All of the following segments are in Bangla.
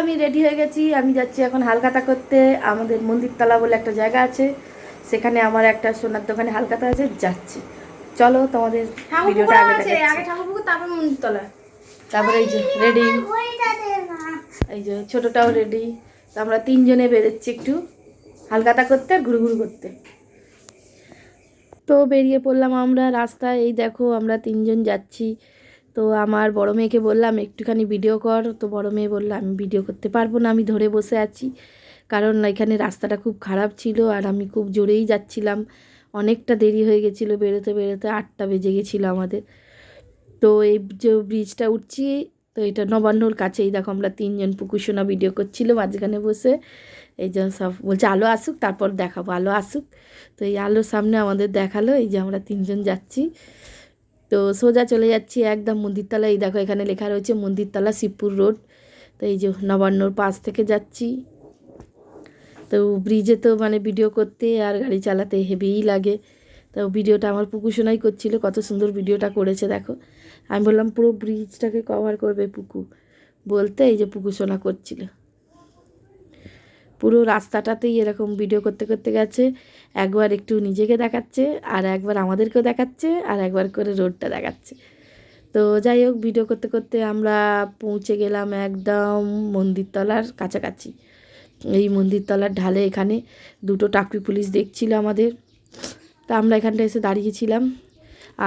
আমি রেডি হয়ে গেছি। আমি যাচ্ছি এখন হালকাতা করতে। আমাদের মন্দিরতলা বলে একটা জায়গা আছে। সেখানে আমার একটা সোনার দোকানে হালকাতা আছে। যাচ্ছি। চলো তোমাদের ভিডিওটা আগে দেখাচ্ছি। তারপর মন্দিরতলা। তারপরে এই যে রেডি এই যে ছোটটাও রেডি তো আমরা তিনজনে বেরোচ্ছি একটু। হালকাতা করতে আর ঘুরু ঘুরু করতে। তো বেরিয়ে পড়লাম আমরা রাস্তায়। এই দেখো আমরা তিনজন যাচ্ছি। তো আমার বড় মেয়েকে বললাম, একটুখানি ভিডিও কর। তো বড় মেয়ে বলল, আমি ভিডিও করতে পারব না, আমি ধরে বসে আছি। কারণ এখানে রাস্তাটা খুব খারাপ ছিল আর আমি খুব জোরেই যাচ্ছিলাম। অনেকটা দেরি হয়ে গেছিল বেরোতে বেরোতে, আটটা বেজে গেছিল আমাদের। তো এই যে ব্রিজটা উঠছি, তো এটা নবান্নর কাছেই। দেখো, আমরা তিনজন পুকুসোনা ভিডিও করছিল মাঝখানে বসে। এই যে সব বলছে, আলো আসুক, তারপর দেখাবো, আলো আসুক। তো এই আলোর সামনে আমাদের দেখাল, এই যে আমরা তিনজন যাচ্ছি। তো সোজা চলে যাচ্ছি একদম মন্দিরতলা এই দেখো, এখানে লেখা রয়েছে মন্দিরতলা শিবপুর রোড। তো এই যে নবান্নর পাশ থেকে যাচ্ছি। তো ব্রিজে তো মানে ভিডিও করতে আর গাড়ি চালাতে হেভিই লাগে। তো ভিডিওটা আমার পুকুসোনাই করছিল, কত সুন্দর ভিডিওটা করেছে, দেখো। আমি বললাম, পুরো ব্রিজটাকে কভার করবে পুকু বলতে এই যে পুকুসোনা করছিল। পুরো রাস্তাটাতেই এরকম ভিডিও করতে করতে গেছে। একবার একটু নিজেকে দেখাচ্ছে, আর একবার আমাদেরকেও দেখাচ্ছে, আর একবার করে রোডটা দেখাচ্ছে। তো যাই হোক ভিডিও করতে করতে আমরা পৌঁছে গেলাম একদম মন্দিরতলার কাছাকাছি। এই মন্দিরতলার ঢালে এখানে দুটো টাকরি পুলিশ দেখছিল আমাদের। তা আমরা এখানটা এসে দাঁড়িয়েছিলাম।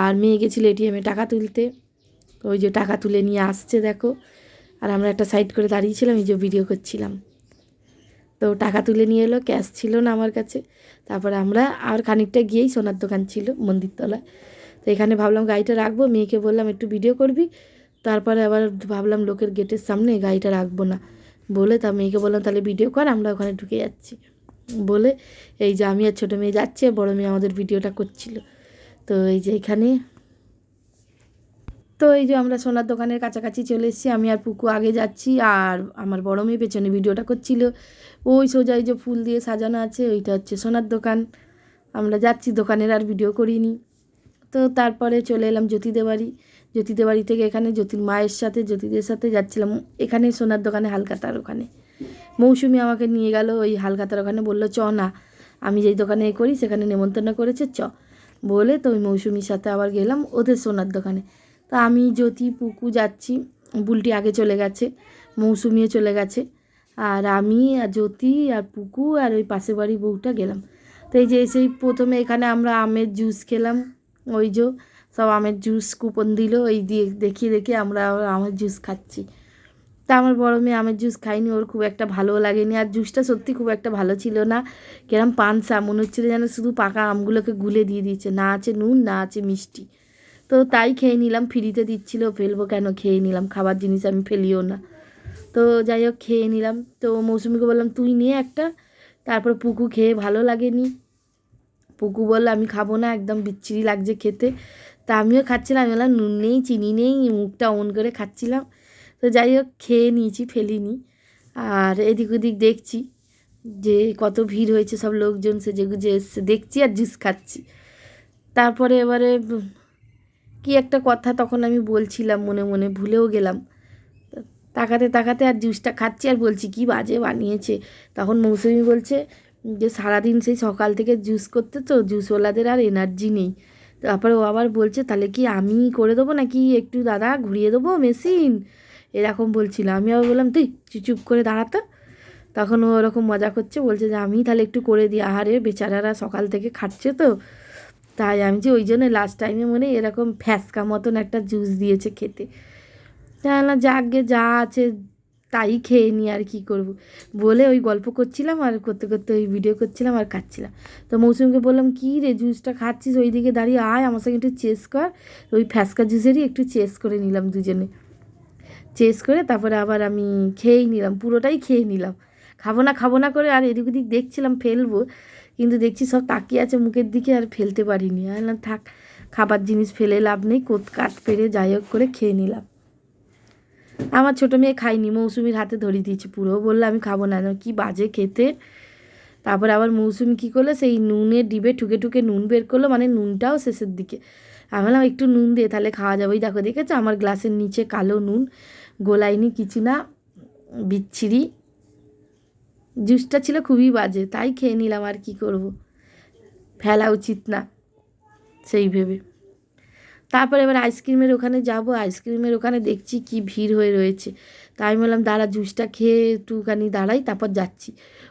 আর মেয়ে গেছিল এটিএমে টাকা তুলতে। ওই যে টাকা তুলে নিয়ে আসছে, দেখো। আর আমরা একটা সাইড করে দাঁড়িয়েছিলাম, এই যে ভিডিও করছিলাম। তো টাকা তুলে নিয়ে এলো ক্যাশ ছিল না আমার কাছে। তারপরে আমরা আর খানিকটা গিয়েই সোনার দোকান ছিল, মন্দিরতলায়। তো এখানে ভাবলাম গাড়িটা রাখব, মেয়েকে বললাম, একটু ভিডিও করবি? তারপরে আবার ভাবলাম লোকের গেটের সামনে গাড়িটা রাখব না। বলে তা মেয়েকে বললাম, তাহলে ভিডিও কর, আমরা ওখানে ঢুকে যাচ্ছি। বলে, এই যে আমি আর ছোটো মেয়ে যাচ্ছে বড় মেয়ে আমাদের ভিডিওটা করছিল। তো এই যে এখানে তো এই যে আমরা সোনার দোকানের কাছাকাছি চলে এসেছি, আমি আর পুকু আগে যাচ্ছি আর আমার বড় মেয়ে পেছনে ভিডিওটা করছিল। ওই সোজা যে ফুল দিয়ে সাজানো আছে, ওইটা হচ্ছে সোনার দোকান। আমরা যাচ্ছি, দোকানের আর ভিডিও করিনি। তো তারপরে চলে এলাম জ্যোতিদের বাড়ি জ্যোতিদের বাড়ি থেকে এখানে জ্যোতির মায়ের সাথে, জ্যোতিদের সাথে যাচ্ছিলাম। এখানে সোনার দোকানে, হালকাতার ওখানে। মৌসুমি আমাকে নিয়ে গেল, ওই হালকাতার ওখানে বলল, চ না, আমি যেই দোকানে করি সেখানে নেমন্তন্ন করেছে, চ। বলে তো ওই মৌসুমির সাথে আবার গেলাম ওদের সোনার দোকানে। তা আমি, জ্যোতি, পুকু যাচ্ছি। বুলটি আগে চলে গেছে, মৌসুমিও চলে গেছে। আর আমি, আর জ্যোতি, আর পুকু, আর ওই পাশের বাড়ি বউটা গেলাম। তো এই যে, সেই প্রথমে এখানে আমরা আমের জুস খেলাম। ওই যে, সব আমের জুস কুপন দিল ওই দিয়ে দেখিয়ে দেখে আমরা আমের জুস খাচ্ছি। তা আমার বড় মেয়ে আমের জুস খাইনি ওর খুব একটা ভালো লাগেনি। আর জুসটা সত্যি খুব একটা ভালো ছিল না। কিরম পানসা, মনে হচ্ছিল যেন শুধু পাকা আমগুলোকে গুলে দিয়ে দিয়েছে। না আছে নুন, না আছে মিষ্টি। তো তাই খেয়ে নিলাম, ফ্রিতে দিচ্ছিল, ফেলব কেন? খেয়ে নিলাম, খাবার জিনিস আমি ফেলিও না। তো যাই হোক, খেয়ে নিলাম। তো মৌসুমিকে বললাম, তুই নিয়ে একটা। তারপর পুকু খেয়ে ভালো লাগেনি। পুকু বলল, আমি খাব না, একদম বিচ্ছিরি লাগছে খেতে। তা আমিও খাচ্ছিলাম বললাম, নুন নেই, চিনি নেই। মুখটা অন করে খাচ্ছিলাম। তো যাই হোক, খেয়ে নিয়েছি, ফেলিনি। আর এদিক ওদিক দেখছি যে কত ভিড় হয়েছে, সব লোকজন সেজে গুজে এসছে। দেখছি আর জুস খাচ্ছি। তারপরে এবারে কি একটা কথা তখন আমি বলছিলাম, মনে মনে ভুলেও গেলাম। তাকাতে তাকাতে আর জুসটা খাচ্ছি আর বলছি, কি বাজে বানিয়েছে? তখন মৌসুমি বলছে যে, সারাদিন সেই সকাল থেকে জুস করতে তো, জুসওয়ালাদের আর এনার্জি নেই। তারপরে ও আবার বলছে, তাহলে কি আমি করে দেবো নাকি একটু দাদা ঘুরিয়ে দেবো মেশিন এরকম বলছিল। আমি আবার বললাম, তুই চুপ করে দাঁড়াতো তখন ও ওরকম মজা করছে, বলছে যে আমি তাহলে একটু করে দিই। আহারে, বেচারারা সকাল থেকে খাচ্ছে তো। তাই আমি যে ওই জন্য লাস্ট টাইমে মনে এরকম ফ্যাসকা মতন একটা জুস দিয়েছে খেতে। না যাকে যা আছে তাই খেয়ে নি, আর কি করব। বলে ওই গল্প করছিলাম আর করতে করতে ওই ভিডিও করছিলাম আর খাচ্ছিলাম। তো মৌসুমকে বললাম, কী রে জুসটা খাচ্ছিস? ওই দিকে দাঁড়িয়ে আয়, আমার সঙ্গে একটু চেস কর। ওই ফ্যাসকা জুসেরই একটু চেস করে নিলাম দুজনে। চেস করে তারপরে আবার আমি খেয়েই নিলাম, পুরোটাই খেয়ে নিলাম। খাব না খাব না করে আর এদিক ওদিক দেখছিলাম, ফেলব। কিন্তু দেখছি সব তাকিয়ে আছে মুখের দিকে আর ফেলতে পারিনি। আমি বললাম, থাক, খাবার জিনিস ফেলে লাভ নেই কোত কাট পেরে যাই হোক করে খেয়ে নিলাম। আমার ছোটো মেয়ে খাইনি মৌসুমির হাতে ধরিয়ে দিয়েছি পুরো। বলল, আমি খাব না। কি বাজে খেতে? তারপর আবার মৌসুমি কী করল, সেই নুনের ডিবে ঠুকে ঠুকে নুন বের করল মানে নুনটাও শেষের দিকে। আমি বললাম, একটু নুন দিয়ে তাহলে খাওয়া যাবে। দেখো, দেখেছ? আমার গ্লাসের নিচে কালো নুন, গোলাইনি কিছু না বিচ্ছিরি জুসটা ছিল খুবই বাজে, তাই খেয়ে নিলাম আর কি করব। ফেলা উচিত না, সেই ভেবে। তারপর এবার আইসক্রিমের ওখানে যাব, আইসক্রিমের ওখানে দেখছি কি ভিড় হয়ে রয়েছে। তাই আমি বললাম, দাঁড়া, জুসটা খেয়ে একটুখানি দাঁড়াই, তারপর যাচ্ছি।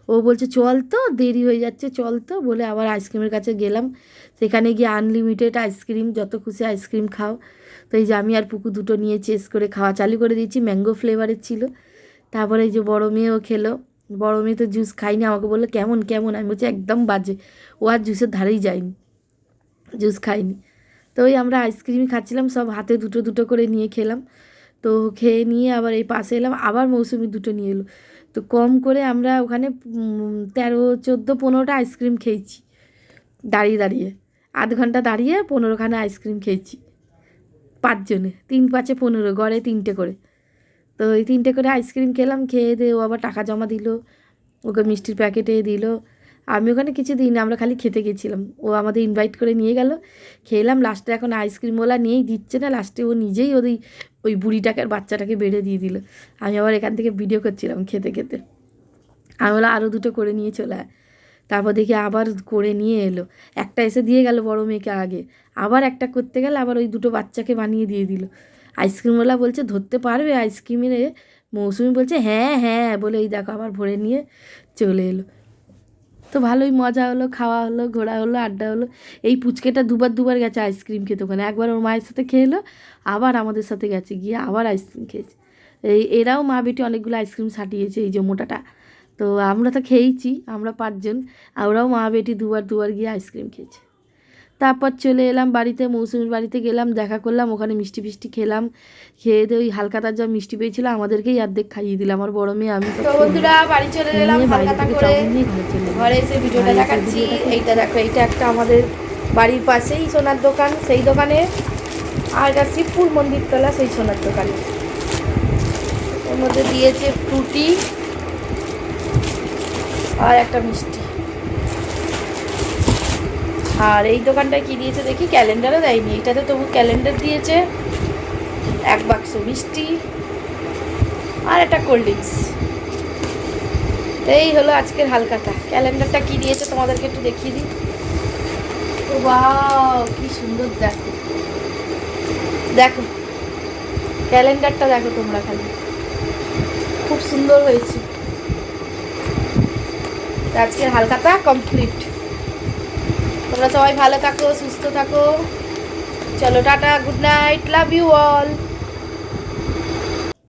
ও বলছে, চল তো, দেরি হয়ে যাচ্ছে, চল তো। বলে আবার আইসক্রিমের কাছে গেলাম। সেখানে গিয়ে আনলিমিটেড আইসক্রিম, যত খুশি আইসক্রিম খাও। তো এই যে আমি আর পুকু দুটো নিয়ে চেস করে খাওয়া চালু করে দিয়েছি, ম্যাঙ্গো ফ্লেভারের ছিল। তারপরে এই যে বড়ো মেয়েও খেলো। বড়ো মেয়ে তো জুস খাইনি আমাকে বলল, কেমন কেমন? আমি বলছি, একদম বাজে, ও আর জুসের ধারেই যায়নি জুস খাইনি তো ওই আমরা আইসক্রিমই খাচ্ছিলাম, সব হাতে দুটো দুটো করে নিয়ে খেলাম। তো খেয়ে নিয়ে আবার এই পাশে এলাম, আবার মৌসুমি দুটো নিয়ে এলো। তো কম করে আমরা ওখানে তেরো, চোদ্দ, পনেরোটা আইসক্রিম খেয়েছি, দাঁড়িয়ে দাঁড়িয়ে। আধ ঘণ্টা দাঁড়িয়ে পনেরোখানা আইসক্রিম খেয়েছি, পাঁচজনে, তিন পাঁচে পনেরো, গড়ে তিনটে করে। তো এই তিনটে করে আইসক্রিম খেলাম, খেয়ে দিয়ে ও আবার টাকা জমা দিল, ওকে মিষ্টির প্যাকেটে দিল। আমি ওখানে কিছু দিই না আমরা খালি খেতে গেছিলাম। ও আমাদের ইনভাইট করে নিয়ে গেল, খেলাম লাস্টে এখন আইসক্রিমওয়ালা নিয়েই দিচ্ছে না লাস্টে ও নিজেই ওই ওই বুড়িটাকে আর বাচ্চাটাকে বেড়ে দিয়ে দিল। আমি আবার এখান থেকে ভিডিও করছিলাম খেতে খেতে। আমি বললাম আরও দুটো করে নিয়ে চলে আয়। তারপর দেখি আবার করে নিয়ে এলো। একটা এসে দিয়ে গেল বড় মেয়েকে আগে, আবার একটা করতে গেলে আবার ওই দুটো বাচ্চাকে বানিয়ে দিয়ে দিল। আইসক্রিমওয়ালা বলছে, ধরতে পারবে আইসক্রিমের? মৌসুমি বলছে হ্যাঁ হ্যাঁ। বলে এই দেখো আবার ভরে নিয়ে চলে এলো। তো ভালোই মজা হলো, খাওয়া হলো, ঘোরা হলো, আড্ডা হলো। এই পুচকেটা দুবার দুবার গেছে আইসক্রিম খেতে ওখানে। একবার ওর মায়ের সাথে খেয়ে এলো, আবার আমাদের সাথে গেছে, গিয়ে আবার আইসক্রিম খেয়েছে। এই এরাও মা বেটি অনেকগুলো আইসক্রিম ছাটিয়েছে এই যে মোটাটা। তো আমরা তো খেয়েইছি, আমরা পাঁচজন, আর ওরাও মা বেটি দুবার দুবার গিয়ে আইসক্রিম খেয়েছে। তারপর চলে এলাম বাড়িতে মৌসুমির বাড়িতে গেলাম দেখা করলাম ওখানে মিষ্টি ফিষ্টি খেলাম খেয়ে দিয়ে ওই হালকাতার যা মিষ্টি পেয়েছিল আমাদেরকেই অর্ধেক খাইয়ে দিলাম আমার বড় মেয়ে আমি তো বন্ধুরা বাড়ি চলে এলাম থেকে করে ঘরে এসে ভিডিওটা দেখাচ্ছি। এইটা দেখো এইটা একটা আমাদের বাড়ির পাশেই সোনার দোকান সেই দোকানে। আর এটা শিবপুর মন্দিরতলা সেই সোনার দোকানে। ওর মধ্যে দিয়েছে ফ্রুটি আর একটা মিষ্টি। আর এই দোকানটায় কি দিয়েছে দেখি? ক্যালেন্ডারও দেয়নি। এটাতে তবু ক্যালেন্ডার দিয়েছে। এক বাক্স মিষ্টি আর একটা কোল্ড ড্রিঙ্কস এই হলো আজকের হালকাটা। ক্যালেন্ডারটা কি দিয়েছে তোমাদেরকে একটু দেখিয়ে দিই। ওয়াও, কি সুন্দর, দেখো। দেখো। ক্যালেন্ডারটা দেখো তোমরা খালি। খুব সুন্দর হয়েছে। আজকের হালকাটা কমপ্লিট তোমরা সবাই ভালো থাকো সুস্থ থাকো। চলো tata good night love you all.